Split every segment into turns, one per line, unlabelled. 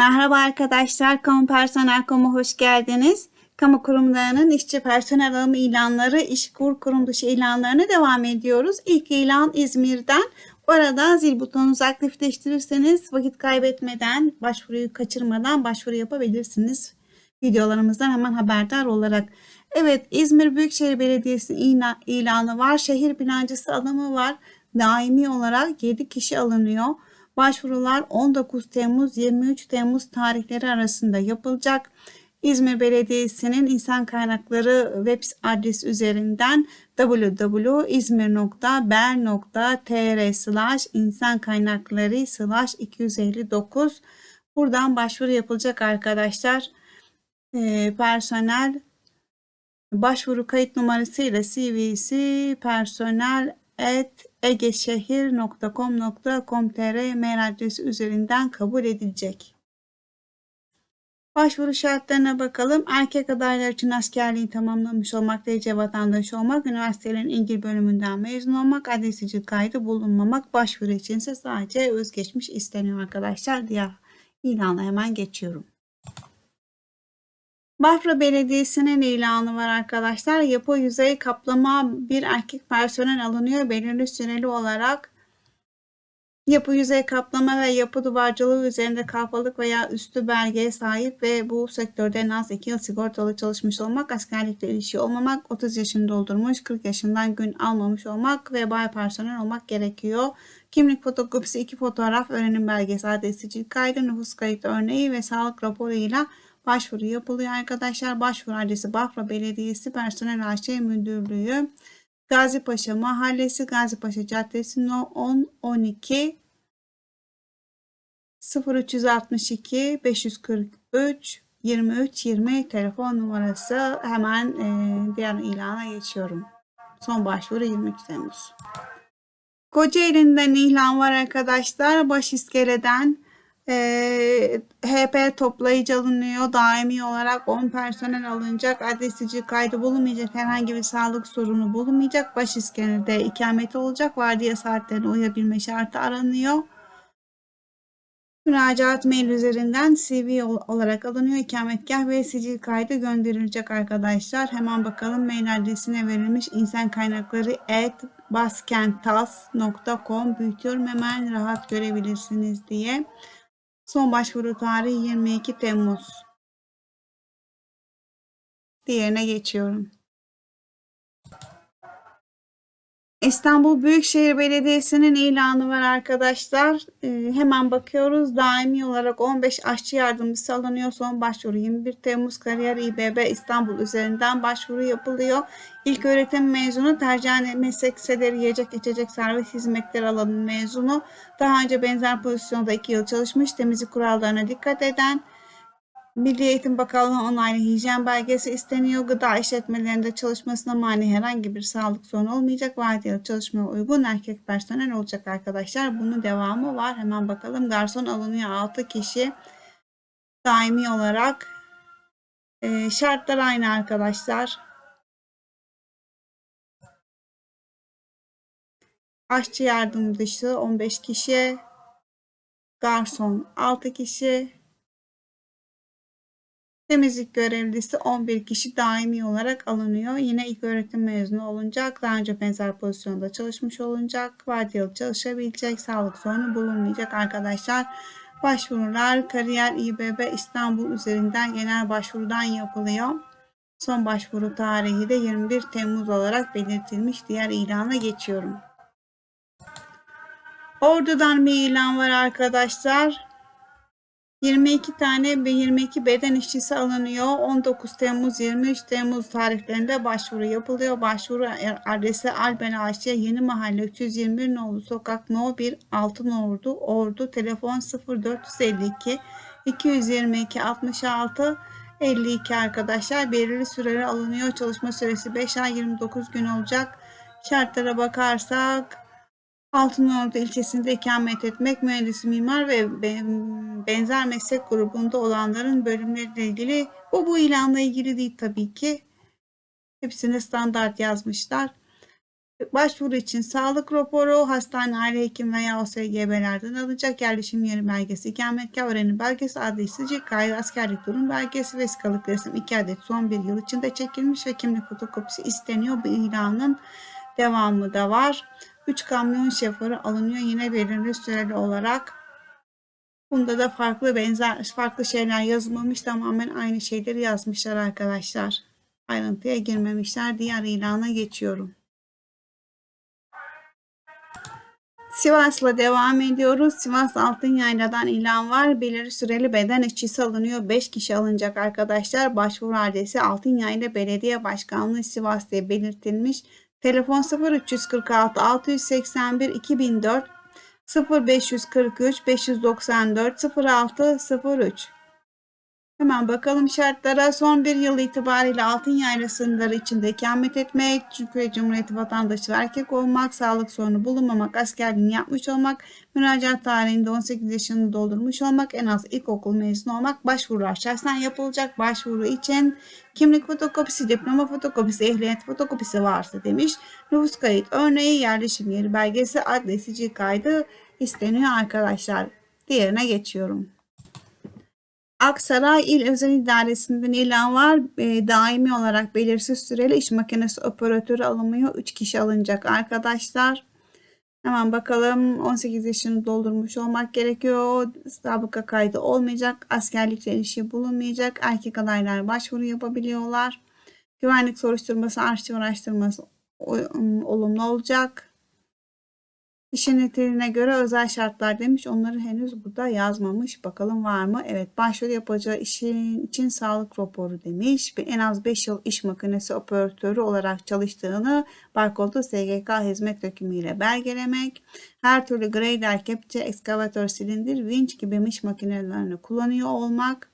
Merhaba arkadaşlar, Kamu Personel.com'a hoş geldiniz. Kamu kurumlarının işçi personel alımı ilanları, iş kur kurum dışı ilanlarına devam ediyoruz. İlk ilan İzmir'den. Bu arada zil butonunuzu aktifleştirirseniz vakit kaybetmeden, başvuruyu kaçırmadan başvuru yapabilirsiniz. Videolarımızdan hemen haberdar olarak. Evet, İzmir Büyükşehir Belediyesi ila- ilanı var. Şehir plancısı alımı var. Daimi olarak 7 kişi alınıyor. Başvurular 19 Temmuz 23 Temmuz tarihleri arasında yapılacak. İzmir Belediyesi'nin insan kaynakları web adresi üzerinden www.izmir.bel.tr slash insan kaynakları slash 259 buradan başvuru yapılacak arkadaşlar. Ee, personel başvuru kayıt numarasıyla CV'si personel egeşehir.com.com.tr mail adresi üzerinden kabul edilecek. Başvuru şartlarına bakalım. Erkek adaylar için askerliği tamamlamış olmak, derece vatandaşı olmak, üniversitelerin ilgili bölümünden mezun olmak, adresici kaydı bulunmamak, başvuru için ise sadece özgeçmiş isteniyor arkadaşlar. Diğer ilanla hemen geçiyorum. Bafra Belediyesi'nin ilanı var arkadaşlar. Yapı yüzey kaplama bir erkek personel alınıyor belirli süreli olarak. Yapı yüzey kaplama ve yapı duvarcılığı üzerinde kalfalık veya üstü belgeye sahip ve bu sektörde en az 2 yıl sigortalı çalışmış olmak, askerlikle ilişki olmamak, 30 yaşını doldurmuş, 40 yaşından gün almamış olmak ve bay personel olmak gerekiyor. Kimlik fotokopisi, iki fotoğraf, öğrenim belgesi, adresicilik kaydı, nüfus kayıt örneği ve sağlık raporuyla başvuru yapılıyor arkadaşlar. Başvuru adresi Bafra Belediyesi Personel AŞ Müdürlüğü. Gazipaşa Mahallesi, Gazipaşa Caddesi No 10 12 0362 543 23 20 telefon numarası. Hemen e, diğer ilana geçiyorum. Son başvuru 23 Temmuz. Kocaeli'nden ilan var arkadaşlar. Baş iskeleden e, HP toplayıcı alınıyor. Daimi olarak 10 personel alınacak. Adresici kaydı bulunmayacak. Herhangi bir sağlık sorunu bulunmayacak. Baş iskelede ikamet olacak. Vardiya saatlerine uyabilme şartı aranıyor. Müracaat mail üzerinden CV olarak alınıyor. İkametgah ve sicil kaydı gönderilecek arkadaşlar. Hemen bakalım mail adresine verilmiş insan kaynakları at baskentas.com büyütüyorum hemen rahat görebilirsiniz diye. Son başvuru tarihi 22 Temmuz. Diğerine geçiyorum. İstanbul Büyükşehir Belediyesi'nin ilanı var arkadaşlar. Ee, hemen bakıyoruz. Daimi olarak 15 aşçı yardımcısı alınıyor. Son başvuru 21 Temmuz Kariyer İBB İstanbul üzerinden başvuru yapılıyor. İlk öğretim mezunu, tercihen meslek liseleri yiyecek içecek servis hizmetleri alanının mezunu. Daha önce benzer pozisyonda 2 yıl çalışmış, temizlik kurallarına dikkat eden, Milli Eğitim Bakanlığı onaylı hijyen belgesi isteniyor. Gıda işletmelerinde çalışmasına mani herhangi bir sağlık sorunu olmayacak. Vardiyalı çalışmaya uygun erkek personel olacak arkadaşlar. Bunun devamı var. Hemen bakalım. Garson alınıyor 6 kişi. Daimi olarak. Ee, şartlar aynı arkadaşlar. Aşçı yardımcısı 15 kişi. Garson 6 kişi. Temizlik görevlisi 11 kişi daimi olarak alınıyor. Yine ilk öğretim mezunu olunacak. Daha önce benzer pozisyonda çalışmış olunacak. Vardiyalı çalışabilecek. Sağlık sorunu bulunmayacak arkadaşlar. Başvurular Kariyer İBB İstanbul üzerinden genel başvurudan yapılıyor. Son başvuru tarihi de 21 Temmuz olarak belirtilmiş. Diğer ilana geçiyorum. Ordu'dan bir ilan var arkadaşlar. 22 tane ve 22 beden işçisi alınıyor. 19 Temmuz 23 Temmuz tarihlerinde başvuru yapılıyor. Başvuru adresi Alben AŞ Yeni Mahalle 321 Nolu Sokak No 1 Altın Ordu Ordu telefon 0452 222 66 52 arkadaşlar belirli süreler alınıyor. Çalışma süresi 5 ay 29 gün olacak. Şartlara bakarsak Altınordu ilçesinde ikamet etmek, mühendis mimar ve benzer meslek grubunda olanların bölümleriyle ilgili bu bu ilanla ilgili değil tabii ki. Hepsine standart yazmışlar. Başvuru için sağlık raporu, hastane, aile hekim veya OSGB'lerden alınacak yerleşim yeri belgesi, ikametgah öğrenim belgesi, adli sicil kaydı, askerlik durum belgesi, vesikalık resim 2 adet son bir yıl içinde çekilmiş ve kimlik fotokopisi isteniyor. Bu ilanın devamı da var. 3 kamyon şoförü alınıyor yine belirli süreli olarak. Bunda da farklı benzer farklı şeyler yazılmamış tamamen aynı şeyleri yazmışlar arkadaşlar. Ayrıntıya girmemişler. Diğer ilana geçiyorum. Sivas'la devam ediyoruz. Sivas Altın Yayla'dan ilan var. Belirli süreli beden işçisi alınıyor. 5 kişi alınacak arkadaşlar. Başvuru adresi Altın Yayla Belediye Başkanlığı Sivas diye belirtilmiş. Telefon 0346 681 2004 0543 594 0603 Hemen bakalım şartlara. Son bir yıl itibariyle altın yayla sınırları içinde ikamet etmek, Türkiye Cumhuriyeti vatandaşı erkek olmak, sağlık sorunu bulunmamak, askerliğini yapmış olmak, müracaat tarihinde 18 yaşını doldurmuş olmak, en az ilkokul mezunu olmak, başvurular şahsen yapılacak. Başvuru için kimlik fotokopisi, diploma fotokopisi, ehliyet fotokopisi varsa demiş. Nüfus kayıt örneği, yerleşim yeri belgesi, adli kaydı isteniyor arkadaşlar. Diğerine geçiyorum. Aksaray İl Özel İdaresi'nden ilan var. E, daimi olarak belirsiz süreli iş makinesi operatörü alınmıyor. 3 kişi alınacak arkadaşlar. Hemen bakalım 18 yaşını doldurmuş olmak gerekiyor. Sabıka kaydı olmayacak. Askerlikle ilişki bulunmayacak. Erkek adaylar başvuru yapabiliyorlar. Güvenlik soruşturması, arşiv araştırması olumlu olacak. İşin niteliğine göre özel şartlar demiş. Onları henüz burada yazmamış. Bakalım var mı? Evet başvuru yapacağı işin için sağlık raporu demiş. En az 5 yıl iş makinesi operatörü olarak çalıştığını barkodlu SGK hizmet dökümüyle belgelemek. Her türlü grader, kepçe, ekskavatör, silindir, vinç gibi iş makinelerini kullanıyor olmak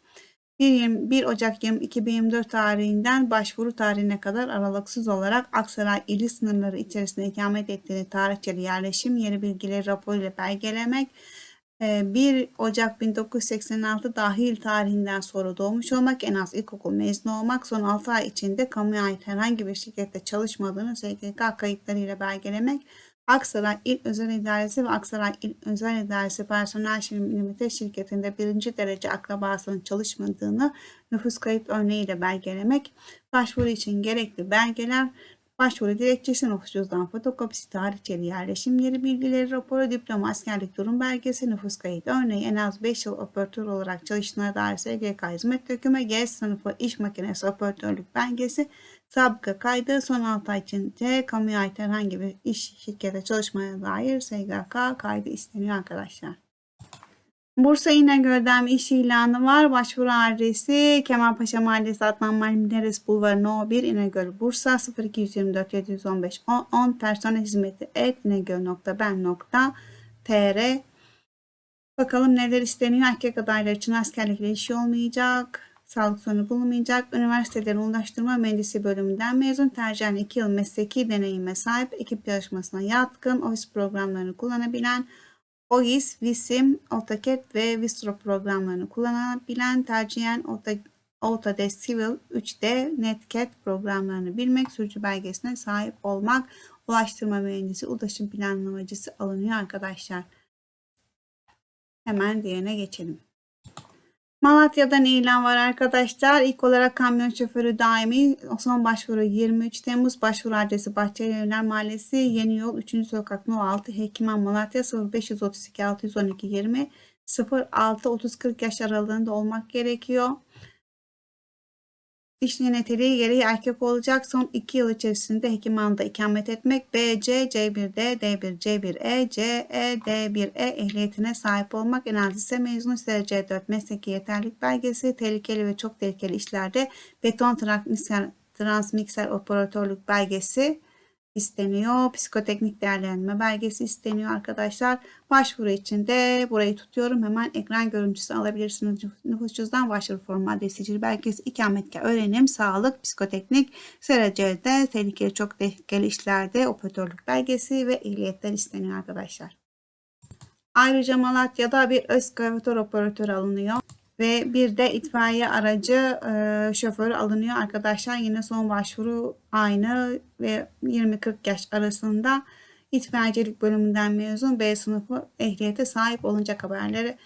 1, Ocak 2024 tarihinden başvuru tarihine kadar aralıksız olarak Aksaray ili sınırları içerisinde ikamet ettiğini tarihçeli yerleşim yeri bilgileri raporu ile belgelemek, 1 ee, Ocak 1986 dahil tarihinden sonra doğmuş olmak, en az ilkokul mezunu olmak, son 6 ay içinde kamuya ait herhangi bir şirkette çalışmadığını SGK kayıtlarıyla belgelemek, Aksaray İl Özel İdaresi ve Aksaray İl Özel İdaresi Personel Limited şirketinde birinci derece akrabasının çalışmadığını nüfus kayıt örneğiyle belgelemek, başvuru için gerekli belgeler, başvuru dilekçesi nüfus cüzdan fotokopisi, tarihçeli yerleşim yeri bilgileri raporu, diploma, askerlik durum belgesi, nüfus kayıt örneği, en az 5 yıl operatör olarak çalıştığına dair SGK hizmet dökümü, G sınıfı iş makinesi operatörlük belgesi, Sabıka kaydı son 6 ay içinde kamuya ait herhangi bir iş şirkete çalışmaya dair SGK kaydı isteniyor arkadaşlar. Bursa İnegöl'den iş ilanı var. Başvuru adresi Kemalpaşa Mahallesi Adnan Menderes Bulvarı No 1 İnegöl Bursa 0224 715 10, 10 personel hizmeti et inegöl.ben.tr Bakalım neler isteniyor. Erkek adaylar için askerlikle işi olmayacak sağlık sorunu bulunmayacak. Üniversitelerin Ulaştırma Mühendisi bölümünden mezun tercihen 2 yıl mesleki deneyime sahip, ekip çalışmasına yatkın, ofis programlarını kullanabilen, OIS, VISIM, AutoCAD ve Vistro programlarını kullanabilen, tercihen Autodesk Civil 3D, NetCAD programlarını bilmek, sürücü belgesine sahip olmak, ulaştırma mühendisi, ulaşım planlamacısı alınıyor arkadaşlar. Hemen diğerine geçelim. Malatya'dan ilan var arkadaşlar. İlk olarak kamyon şoförü daimi son başvuru 23 Temmuz başvuru adresi Bahçeli Evler Mahallesi Yeni Yol 3. Sokak No 6 Hekiman Malatya 0532 612 20 06 30 40 yaş aralığında olmak gerekiyor. İşin niteliği gereği erkek olacak. Son 2 yıl içerisinde Hekiman'da ikamet etmek. BC, C1D, D1, C1E, CE, D1E ehliyetine sahip olmak. En az lise mezunu ise C4 mesleki yeterlik belgesi. Tehlikeli ve çok tehlikeli işlerde beton transmikser, transmikser operatörlük belgesi isteniyor. Psikoteknik değerlendirme belgesi isteniyor arkadaşlar. Başvuru için de burayı tutuyorum. Hemen ekran görüntüsü alabilirsiniz. Nüfus cüzdan başvuru formu adresi sicil belgesi, ikametgah öğrenim, sağlık, psikoteknik, SRC'de tehlikeli çok tehlikeli işlerde operatörlük belgesi ve ehliyetler isteniyor arkadaşlar. Ayrıca Malatya'da bir eskavator operatörü alınıyor. Ve bir de itfaiye aracı e, şoförü alınıyor arkadaşlar. Yine son başvuru aynı ve 20-40 yaş arasında itfaiyecilik bölümünden mezun B sınıfı ehliyete sahip olunacak haberleri